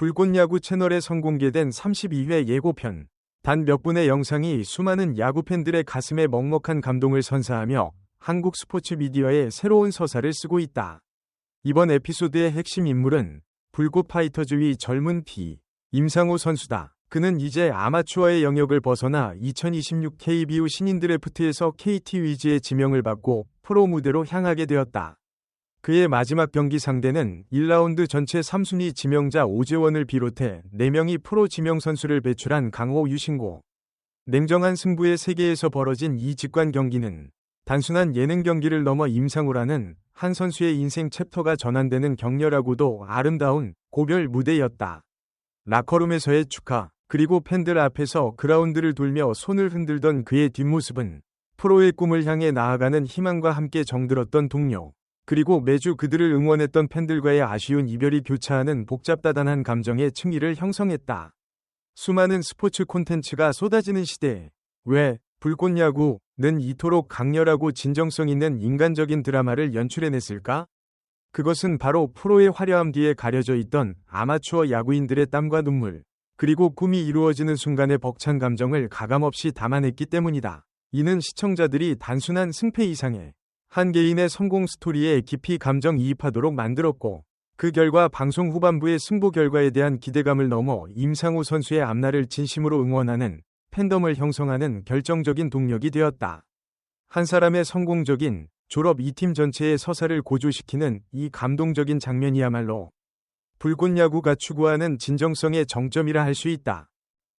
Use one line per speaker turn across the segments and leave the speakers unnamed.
불꽃 야구 채널에 선공개된 32회 예고편. 단 몇 분의 영상이 수많은 야구 팬들의 가슴에 먹먹한 감동을 선사하며 한국 스포츠 미디어의 새로운 서사를 쓰고 있다. 이번 에피소드의 핵심 인물은 불꽃 파이터즈의 젊은 피, 임상호 선수다. 그는 이제 아마추어의 영역을 벗어나 2026 KBO 신인 드래프트에서 KT 위즈의 지명을 받고 프로 무대로 향하게 되었다. 그의 마지막 경기 상대는 1라운드 전체 3순위 지명자 오재원을 비롯해 4명이 프로 지명 선수를 배출한 강호 유신고. 냉정한 승부의 세계에서 벌어진 이 직관 경기는 단순한 예능 경기를 넘어 임상우라는 한 선수의 인생 챕터가 전환되는 격렬하고도 아름다운 고별 무대였다. 라커룸에서의 축하, 그리고 팬들 앞에서 그라운드를 돌며 손을 흔들던 그의 뒷모습은 프로의 꿈을 향해 나아가는 희망과 함께 정들었던 동료. 그리고 매주 그들을 응원했던 팬들과의 아쉬운 이별이 교차하는 복잡다단한 감정의 층위를 형성했다. 수많은 스포츠 콘텐츠가 쏟아지는 시대에 왜 불꽃야구는 이토록 강렬하고 진정성 있는 인간적인 드라마를 연출해냈을까? 그것은 바로 프로의 화려함 뒤에 가려져 있던 아마추어 야구인들의 땀과 눈물, 그리고 꿈이 이루어지는 순간의 벅찬 감정을 가감없이 담아냈기 때문이다. 이는 시청자들이 단순한 승패 이상의 한 개인의 성공 스토리에 깊이 감정이입하도록 만들었고 그 결과 방송 후반부의 승부 결과에 대한 기대감을 넘어 임상우 선수의 앞날을 진심으로 응원하는 팬덤을 형성하는 결정적인 동력이 되었다. 한 사람의 성공적인 졸업 이 팀 전체의 서사를 고조시키는 이 감동적인 장면이야말로 불꽃 야구가 추구하는 진정성의 정점이라 할 수 있다.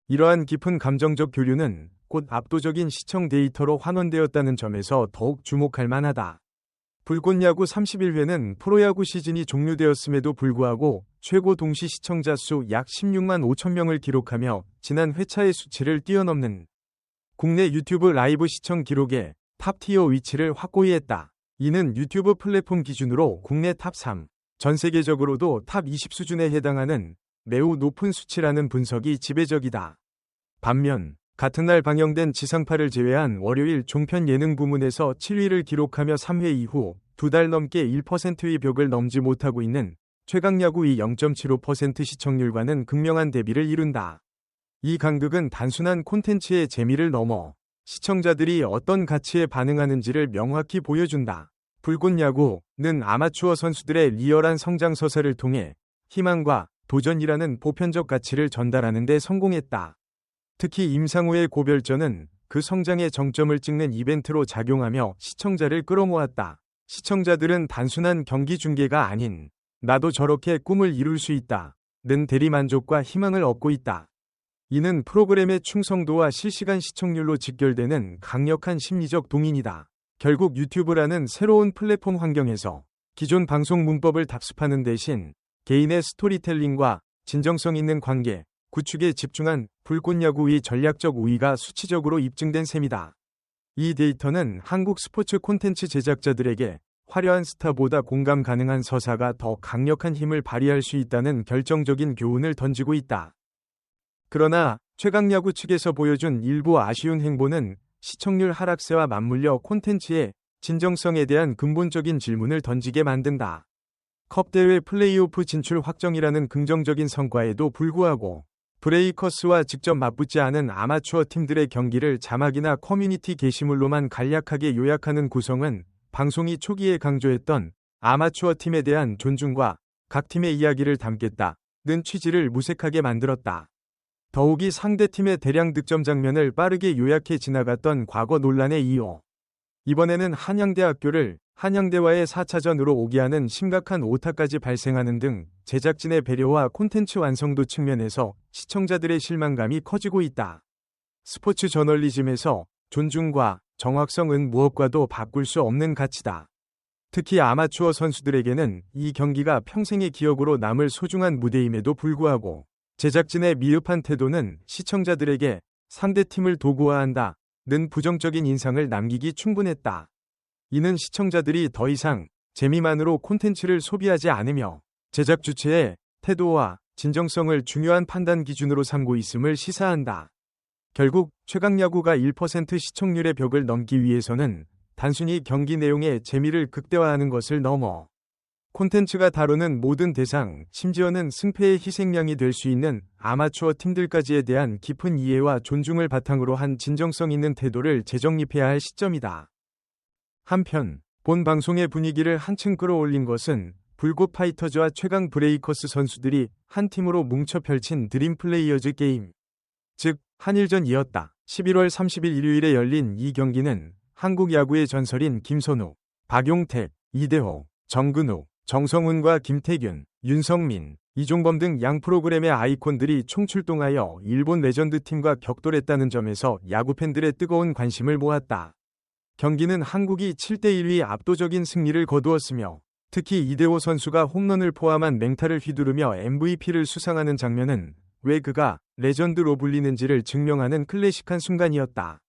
이러한 깊은 감정적 교류는 곧 압도적인 시청 데이터로 환원되었다는 점에서 더욱 주목할 만하다. 불꽃 야구 31회는 프로야구 시즌이 종료되었음에도 불구하고 최고 동시 시청자 수 약 16만 5천 명을 기록하며 지난 회차의 수치를 뛰어넘는 국내 유튜브 라이브 시청 기록에 탑티어 위치를 확고히 했다. 이는 유튜브 플랫폼 기준으로 국내 탑 3, 전 세계적으로도 탑 20 수준에 해당하는 매우 높은 수치라는 분석이 지배적이다. 반면 같은 날 방영된 지상파를 제외한 월요일 종편 예능 부문에서 7위를 기록하며 3회 이후 두 달 넘게 1%의 벽을 넘지 못하고 있는 최강야구의 0.75% 시청률과는 극명한 대비를 이룬다. 이 간극은 단순한 콘텐츠의 재미를 넘어 시청자들이 어떤 가치에 반응하는지를 명확히 보여준다. 불꽃 야구는 아마추어 선수들의 리얼한 성장 서사를 통해 희망과 도전이라는 보편적 가치를 전달하는 데 성공했다. 특히 임상우의 고별전은 그 성장의 정점을 찍는 이벤트로 작용하며 시청자를 끌어모았다. 시청자들은 단순한 경기 중계가 아닌 나도 저렇게 꿈을 이룰 수 있다. 는 대리만족과 희망을 얻고 있다. 이는 프로그램의 충성도와 실시간 시청률로 직결되는 강력한 심리적 동인이다. 결국 유튜브라는 새로운 플랫폼 환경에서 기존 방송 문법을 답습하는 대신 개인의 스토리텔링과 진정성 있는 관계, 구축에 집중한 불꽃야구의 전략적 우위가 수치적으로 입증된 셈이다. 이 데이터는 한국 스포츠 콘텐츠 제작자들에게 화려한 스타보다 공감 가능한 서사가 더 강력한 힘을 발휘할 수 있다는 결정적인 교훈을 던지고 있다. 그러나 최강야구 측에서 보여준 일부 아쉬운 행보는 시청률 하락세와 맞물려 콘텐츠의 진정성에 대한 근본적인 질문을 던지게 만든다. 컵대회 플레이오프 진출 확정이라는 긍정적인 성과에도 불구하고 브레이커스와 직접 맞붙지 않은 아마추어 팀들의 경기를 자막이나 커뮤니티 게시물로만 간략하게 요약하는 구성은 방송이 초기에 강조했던 아마추어 팀에 대한 존중과 각 팀의 이야기를 담겠다는 취지를 무색하게 만들었다. 더욱이 상대 팀의 대량 득점 장면을 빠르게 요약해 지나갔던 과거 논란에 이어 이번에는 한양대학교를 한양대와의 4차전으로 오게 하는 심각한 오타까지 발생하는 등 제작진의 배려와 콘텐츠 완성도 측면에서 시청자들의 실망감이 커지고 있다. 스포츠 저널리즘에서 존중과 정확성은 무엇과도 바꿀 수 없는 가치다. 특히 아마추어 선수들에게는 이 경기가 평생의 기억으로 남을 소중한 무대임에도 불구하고 제작진의 미흡한 태도는 시청자들에게 상대 팀을 도구화한다. 는 부정적인 인상을 남기기 충분했다. 이는 시청자들이 더 이상 재미만으로 콘텐츠를 소비하지 않으며 제작 주체의 태도와 진정성을 중요한 판단 기준으로 삼고 있음을 시사한다. 결국 최강야구가 1% 시청률의 벽을 넘기 위해서는 단순히 경기 내용의 재미를 극대화하는 것을 넘어 콘텐츠가 다루는 모든 대상, 심지어는 승패의 희생양이 될 수 있는 아마추어 팀들까지에 대한 깊은 이해와 존중을 바탕으로 한 진정성 있는 태도를 재정립해야 할 시점이다. 한편, 본 방송의 분위기를 한층 끌어올린 것은 불꽃 파이터즈와 최강 브레이커스 선수들이 한 팀으로 뭉쳐 펼친 드림 플레이어즈 게임, 즉 한일전이었다. 11월 30일 일요일에 열린 이 경기는 한국 야구의 전설인 김선우, 박용택, 이대호, 정근우, 정성훈과 김태균, 윤성민, 이종범 등 양 프로그램의 아이콘들이 총출동하여 일본 레전드 팀과 격돌했다는 점에서 야구 팬들의 뜨거운 관심을 모았다. 경기는 한국이 7대1위 압도적인 승리를 거두었으며 특히 이대호 선수가 홈런을 포함한 맹타를 휘두르며 MVP를 수상하는 장면은 왜 그가 레전드로 불리는지를 증명하는 클래식한 순간이었다.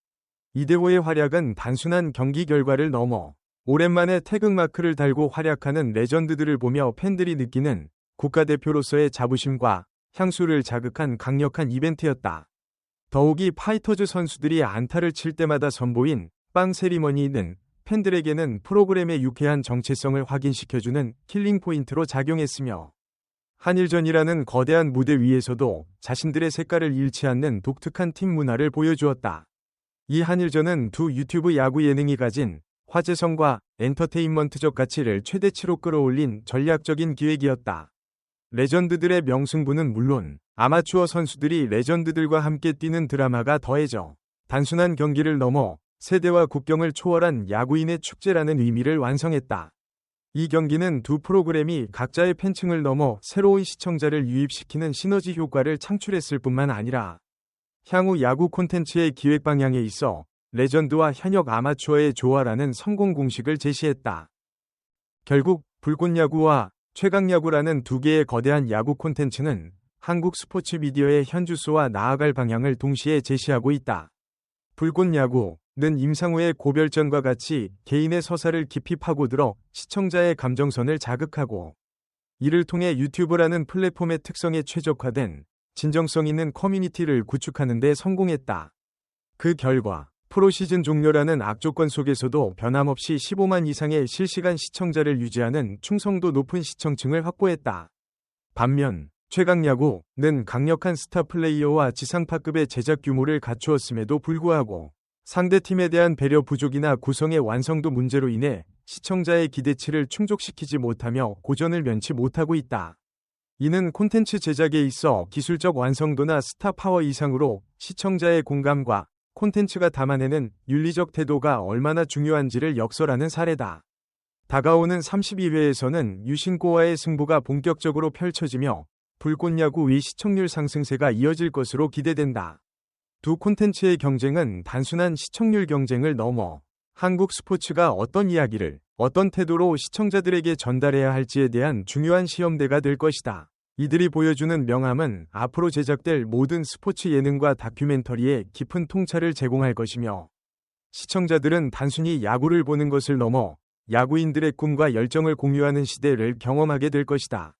이대호의 활약은 단순한 경기 결과를 넘어 오랜만에 태극마크를 달고 활약하는 레전드들을 보며 팬들이 느끼는 국가대표로서의 자부심과 향수를 자극한 강력한 이벤트였다. 더욱이 파이터즈 선수들이 안타를 칠 때마다 선보인 빵 세리머니는 팬들에게는 프로그램의 유쾌한 정체성을 확인시켜주는 킬링 포인트로 작용했으며 한일전이라는 거대한 무대 위에서도 자신들의 색깔을 잃지 않는 독특한 팀 문화를 보여주었다. 이 한일전은 두 유튜브 야구 예능이 가진 화제성과 엔터테인먼트적 가치를 최대치로 끌어올린 전략적인 기획이었다. 레전드들의 명승부는 물론 아마추어 선수들이 레전드들과 함께 뛰는 드라마가 더해져 단순한 경기를 넘어 세대와 국경을 초월한 야구인의 축제라는 의미를 완성했다. 이 경기는 두 프로그램이 각자의 팬층을 넘어 새로운 시청자를 유입시키는 시너지 효과를 창출했을 뿐만 아니라 향후 야구 콘텐츠의 기획 방향에 있어 레전드와 현역 아마추어의 조화라는 성공 공식을 제시했다. 결국 불꽃 야구와 최강 야구라는 두 개의 거대한 야구 콘텐츠는 한국 스포츠 미디어의 현주소와 나아갈 방향을 동시에 제시하고 있다. 불꽃 야구 는 임상우의 고별전과 같이 개인의 서사를 깊이 파고들어 시청자의 감정선을 자극하고 이를 통해 유튜브라는 플랫폼의 특성에 최적화된 진정성 있는 커뮤니티를 구축하는 데 성공했다. 그 결과 프로 시즌 종료라는 악조건 속에서도 변함없이 15만 이상의 실시간 시청자를 유지하는 충성도 높은 시청층을 확보했다. 반면 최강야구는 강력한 스타 플레이어와 지상파급의 제작 규모를 갖추었음에도 불구하고 상대팀에 대한 배려 부족이나 구성의 완성도 문제로 인해 시청자의 기대치를 충족시키지 못하며 고전을 면치 못하고 있다. 이는 콘텐츠 제작에 있어 기술적 완성도나 스타 파워 이상으로 시청자의 공감과 콘텐츠가 담아내는 윤리적 태도가 얼마나 중요한지를 역설하는 사례다. 다가오는 32회에서는 유신고와의 승부가 본격적으로 펼쳐지며 불꽃야구의 시청률 상승세가 이어질 것으로 기대된다. 두 콘텐츠의 경쟁은 단순한 시청률 경쟁을 넘어 한국 스포츠가 어떤 이야기를 어떤 태도로 시청자들에게 전달해야 할지에 대한 중요한 시험대가 될 것이다. 이들이 보여주는 명함은 앞으로 제작될 모든 스포츠 예능과 다큐멘터리에 깊은 통찰을 제공할 것이며 시청자들은 단순히 야구를 보는 것을 넘어 야구인들의 꿈과 열정을 공유하는 시대를 경험하게 될 것이다.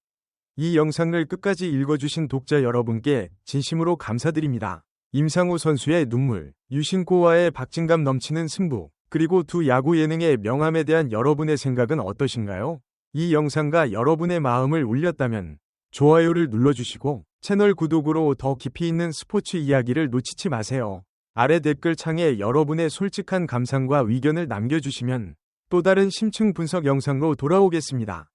이 영상을 끝까지 읽어주신 독자 여러분께 진심으로 감사드립니다. 임상우 선수의 눈물, 유신코와의 박진감 넘치는 승부, 그리고 두 야구 예능의 명함에 대한 여러분의 생각은 어떠신가요? 이 영상과 여러분의 마음을 울렸다면 좋아요를 눌러주시고 채널 구독으로 더 깊이 있는 스포츠 이야기를 놓치지 마세요. 아래 댓글창에 여러분의 솔직한 감상과 의견을 남겨주시면 또 다른 심층 분석 영상으로 돌아오겠습니다.